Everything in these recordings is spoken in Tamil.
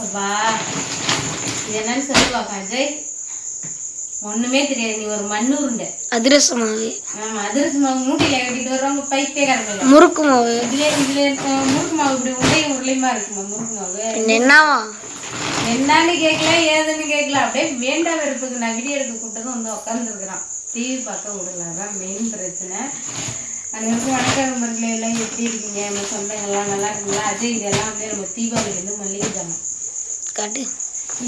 அப்பா. என்னன்னு சொல்லுவா அஜய்? ஒண்ணுமே தெரியாது நீ ஒரு மண்ணு உருண்டை அதிரச மாவு. ஆமா அதிரச மாவு மூட்டையில கட்டிட்டு வருவாங்க பைத்தியக்காரங்க முறுக்கு மாவு. இதுல இதுல முறுக்கு மாவு இப்படி உருளை உருளையுமா இருக்குமா முறுக்கு மாவு? என்னவா? என்னன்னு கேட்கல ஏதுன்னு கேட்கல அப்படியே வேண்டா வெறுப்புக்கு நான் வீடியோ எடுக்க கூட்டதும் வந்து உட்காந்துருக்குறான் டிவி பார்க்க விடல. அதான் மெயின் பிரச்சனை. அனைவருக்கும் வணக்கம் நண்பர்களே எல்லாம் எப்படி இருக்கீங்க? நம்ம சொந்தங்கள்லாம் நல்லா இருக்குங்களா? அஜய் இதெல்லாம் வந்து நம்ம தீபாவளிக்கு வந்து மல்லிகை ஜாமான் காட்டு.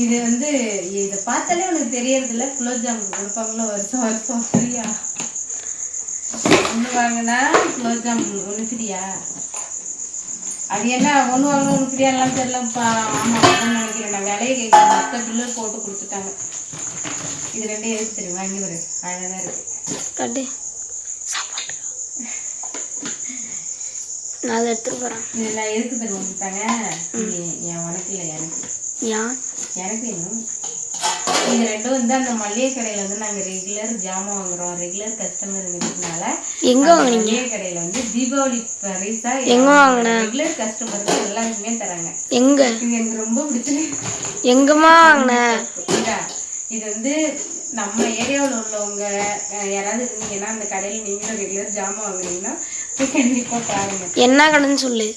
இது வந்து இதை பார்த்தாலே உனக்கு தெரியறதில்ல. குலோப் ஜாமுன் கொடுப்பாங்களோ வருஷம் வருஷம் ஃப்ரீயா ஒன்று வாங்கினா குலோப் ஜாமுன் ஒன்று ஃப்ரீயா அது என்ன ஒன்று வாங்கினா ஒன்று எல்லாம் தெரியலப்பா. ஆமாம் நினைக்கிறேன். நான் விலையை கேட்குறேன். மொத்த பில்லு போட்டு கொடுத்துட்டாங்க. இது ரெண்டே எதுக்கு தெரியும் வாங்கி வரு. அழகாக இருக்கு. காட்டு. சாப்பாடு நான் அதை எடுத்துட்டு போறேன். இதெல்லாம் எதுக்கு தெரியும் கொடுத்தாங்க? என் உனக்கு இல்லை எனக்கு. எனக்கு வேணும். இது ரெண்டும் வந்து அந்த மளிகை கடையில வந்து நாங்க ரெகுலர் ஜாமான் வாங்குறோம். ரெகுலர் கஸ்டமருங்கிறதுனால எங்க வாங்குனீங்க? மளிகை கடையில வந்து தீபாவளி பரிசா எங்க வாங்குன? ரெகுலர் கஸ்டமருக்கு எல்லாருக்குமே தராங்க. எங்க? இது எனக்கு ரொம்ப பிடிச்சிருக்கு எங்கம்மா வாங்கின? இதா இது வந்து நம்ம ஏரியாவில் உள்ளவங்க யாராவது இருந்தீங்கன்னா அந்த கடையில் நீங்களும் ரெகுலர் ஜாமான் வாங்குனீங்கன்னா போய் கண்டிப்பா பாருங்க. என்ன கடைன்னு சொல்லு.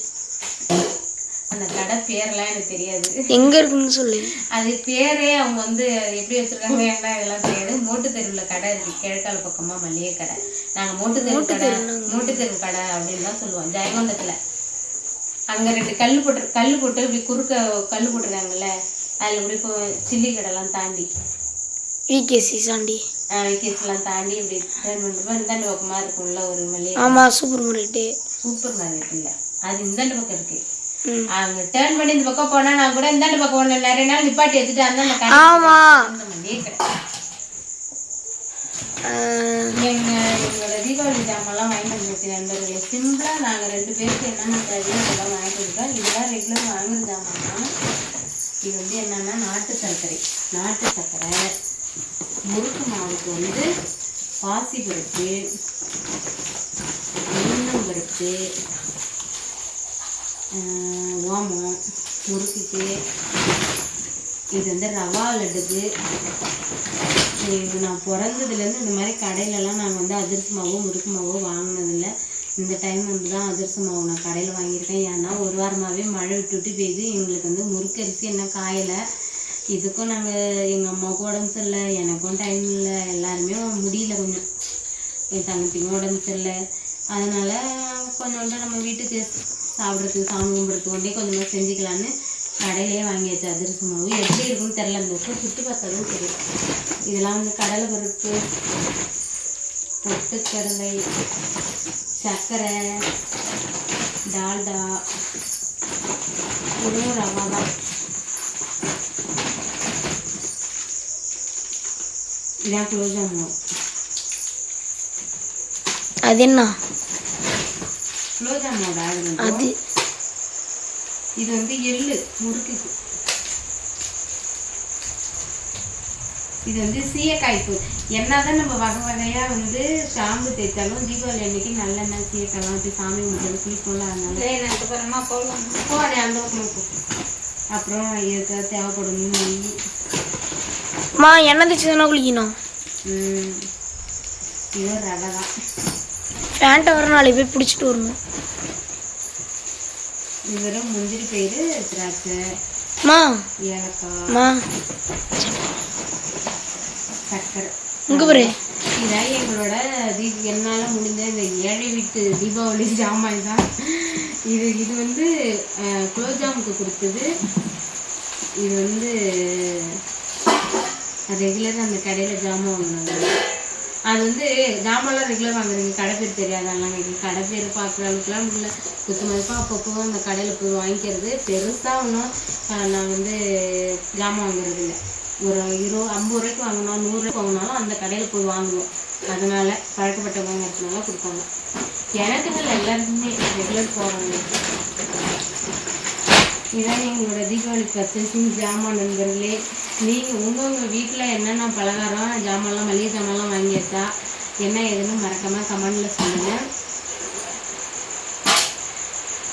அந்த கடை பேரெல்லாம் எனக்கு தெரியாது. எங்க இருக்குன்னு சொல்லு. அது பேரே அவங்க வந்து எப்படி வச்சிருக்காங்க என்ன இதெல்லாம் தெரியாது மூட்டு தெருவில் கடை இருக்கு. கிழக்கால பக்கமா மளிகை கடை. நாங்க மூட்டு தெரு கடை மூட்டு தெரு கடை அப்படின்னு தான் சொல்லுவோம். ஜெயங்கொண்டத்துல. அங்க ரெண்டு கல் போட்டு கல் போட்டு இப்படி குறுக்க கல் போட்டிருக்காங்கல்ல அதுல இப்படி இப்போ சில்லி கடைலாம் தாண்டி. விகேசி சாண்டி விக்கெட்ஸ்லாம் தாண்டி. இப்படி டேர்ன் பண்ணுறப்ப இந்தாண்டு பக்கமா இருக்கும்ல ஒரு மளிகை ஆமா சூப்பர் மார்க்கெட்டு. சூப்பர் மார்க்கெட் இல்ல. அது இந்தாண்டு பக்கம் இருக்கு. டேர்ன் பண்ணி இந்த பக்கம் போனா நான் கூட இந்தாண்டு பக்கம் ஒன்று நிறைய நாள் நிப்பாட்டி வச்சுட்டு அந்த ஆமா. எங்க எங்களோட தீபாவளி ஜாமான்லாம் வாங்கிட்டு வந்துருச்சு நண்பர்களே சிம்பிளா நாங்க ரெண்டு பேருக்கு என்னென்ன தேவையோ அதெல்லாம் வாங்கிட்டு இதெல்லாம் ரெகுலர் வாங்குற ஜாமான் தான் இது வந்து என்னன்னா நாட்டு சர்க்கரை நாட்டு சர்க்கரை. முறுக்கு மாவுக்கு வந்து பாசி பருப்பு உளுந்தம் பருப்பு ஓமம் முறுக்குக்கு. இது வந்து ரவா லட்டுக்கு. இது நான் பிறந்ததுலேருந்து இந்த மாதிரி கடையிலலாம் நான் வந்து அதிரச மாவோ முறுக்கு மாவோ வாங்கினதில்ல. இந்த டைம் வந்து தான் அதிரச மாவு நான் கடையில் வாங்கியிருக்கேன். ஏன்னா ஒரு வாரமாகவே மழை விட்டு விட்டு பெய்யுது எங்களுக்கு வந்து முறுக்கு அரிசி என்ன காயலை. இதுக்கும் நாங்கள் எங்கள் அம்மாவுக்கும் உடம்பு சரியில்லை. எனக்கும் டைம் இல்லை. எல்லாருமே முடியல கொஞ்சம். என் தங்கச்சிக்கும் உடம்பு சரியில்லை. அதனால கொஞ்சோண்டு நம்ம வீட்டுக்கு சாப்பிட்றதுக்கு சாமி கும்பிட்றதுக்கு கொண்டே கொஞ்சமாக செஞ்சுக்கலான்னு கடையிலேயே வாங்கியாச்சு அதிரச மாவு. எப்படி இருக்குன்னு தெரில அந்த உப்பு. சுட்டு பார்த்தாலும் தெரியும் இதெல்லாம் வந்து கடலை பருப்பு பொட்டுக்கடலை சர்க்கரை டால்டா இதுவும் ரவா தான். இதான் குலோப்ஜாம் அது என்ன? குலோப்ஜாம் மாவு ஆகுது அது இது வந்து எள்ளு முறுக்குக்கு இது வந்து சீயக்காய் தூள். என்னதான் நம்ம வகை வகையா வந்து ஷாம்பு தேய்ச்சாலும் தீபாவளி அன்னைக்கு நல்லெண்ணெய் சீயக்காய்லாம் வச்சு சாமி கும்பிட்டு குளிப்போம்ல அதனால அந்த பக்கம் போ. அப்புறம் இதுக்கு தேவைப்படும் மா எண்ணெய் தேய்ச்சி தானே குளிக்கணும்? ம், இது ரவை தான். பேண்ட்டை வர நாளைக்கு போய் பிடிச்சிட்டு வரணும். இது வெறும் முந்திரி பயிறு திராட்சை மா. ஏலக்காய் மா. சர்க்கரை. இங்க பாரு. இதான் எங்களோட தீப் என்னால் முடிஞ்ச இந்த ஏழை வீட்டு தீபாவளி ஜாமான் தான். இது இது வந்து குலோப்ஜாமுக்கு கொடுத்தது. இது வந்து ரெகுலர் அந்த கடையில் ஜாமான் வாங்கினது. அது வந்து ஜாமான்லாம் ரெகுலர் வாங்குறீங்க கடை பேர் அதெல்லாம் எங்களுக்கு கடை பேர் பார்க்குற அளவுக்குலாம் இல்லை குத்து மதிப்பாக அப்பப்போ அந்த கடையில் போய் வாங்கிக்கிறது. பெருசாக ஒன்றும் நான் வந்து ஜாமான் வாங்குறது இல்லை. ஒரு இருபது ஐம்பது ரூபாய்க்கு வாங்கினோம் நூறுரூவாய்க்கு வாங்கினாலும் அந்த கடையில் போய் வாங்குவோம். அதனால இருக்கிறனால கொடுப்பாங்க. எனக்கு இல்லை எல்லாருக்குமே ரெகுலர் போகிறாங்க இதான் எங்களோட தீபாவளி பர்ச்சேசிங் ஜாமான் நண்பர்களே. நீங்கள் உங்கவுங்க வீட்டில் என்னென்ன பலகாரம் ஜாமான்லாம் மளிகை ஜாமான்லாம் வாங்கியாச்சா? என்ன ஏதுன்னு மறக்காமல் கமெண்டில் சொல்லுங்கள்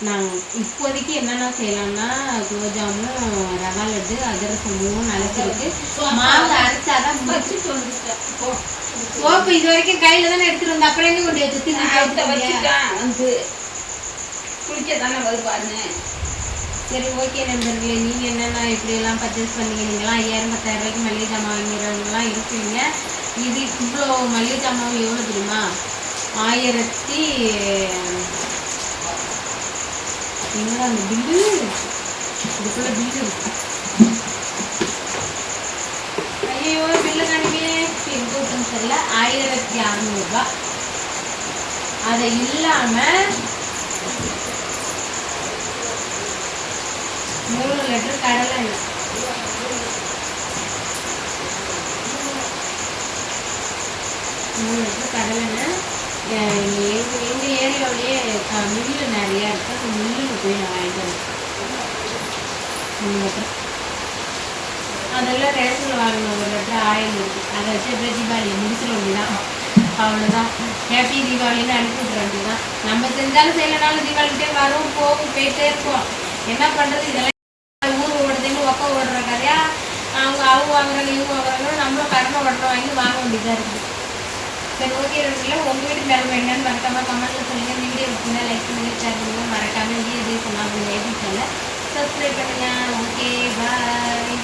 நாங்கள் இப்போதைக்கு என்னென்ன செய்யலாம்னா குலோப்ஜாமும் ரவா லட்டு அதிரசம் மூணும் நிலச்சிருக்கு மாவு அரைச்சாதான் வச்சுட்டு வந்துட்டேன். போ. சோப்பு இது வரைக்கும் கையில தானே எடுத்துட்டு வந்த அப்புறம் எங்க கொண்டு வச்சு நான் குளிக்க தானே வருவாருன்னு. சரி ஓகே நண்பர்களே நீங்கள் என்னென்ன இப்படியெல்லாம் பர்ச்சேஸ் பண்ணீங்க? நீங்களாம் ஐயாயிரம் பத்தாயிரம் ரூபாய்க்கு மளிகை ஜாமான் வாங்கிறவங்களாம் இருக்கீங்க. இது இவ்வளோ மளிகை ஜாமான் எவ்வளோ தெரியுமா? ஆயிரத்தி என்னடா அந்த பில்லு? இதுக்குள்ள பில்லு இருக்கு. ஐயோ பில்லு காணிக்கே. எங்கே விட்டுன்னு தெரியல ஆயிரத்தி அறநூறுபா அதை இல்லாமல் மூணு லிட்டர் கடலை. எண்ணெய் மூணு லிட்டர் கடலை எண்ணெய் எங்கள் எங்கள் ஏரியாவிலேயே மில்லு நிறையா இருக்குது அந்த மில்லுக்கு போய் நான் வாங்கிட்டு வரேன். லிட்டர் அதெல்லாம் ரேஷனில் வாங்கின ஒரு லிட்டர் ஆயில் இருக்குது அதை வச்சு அப்படியே தீபாவளி முடிச்சிட வேண்டியதான் அவ்வளோதான் ஹேப்பி தீபாவளின்னு அனுப்பி விட்ற வேண்டியதான் நம்ம செஞ்சாலும் செய்யலனாலும் தீபாவளிக்கிட்டே வரும் போகும் போயிட்டே இருப்போம். என்ன பண்ணுறது இதெல்லாம் நிறையா அவங்க அவங்க வாங்குறாங்க இவங்க வாங்குறாங்க நம்மளும் கடனை பட்டம் வாங்கி வாங்க வேண்டியதாக இருக்குது சரி ஓகே ரெண்டுல உங்கள் வீட்டு நிலைமை என்னன்னு மறக்காமல் கமெண்ட்டில் சொல்லுங்கள் வீடியோ பிடிச்சிருந்தா லைக் பண்ணுங்கள் ஷேர் பண்ணுங்க. மறக்காம வீடியோ சொன்னாங்க யூடியூப் சேனல் சப்ஸ்கிரைப் பண்ணுங்க. Okay bye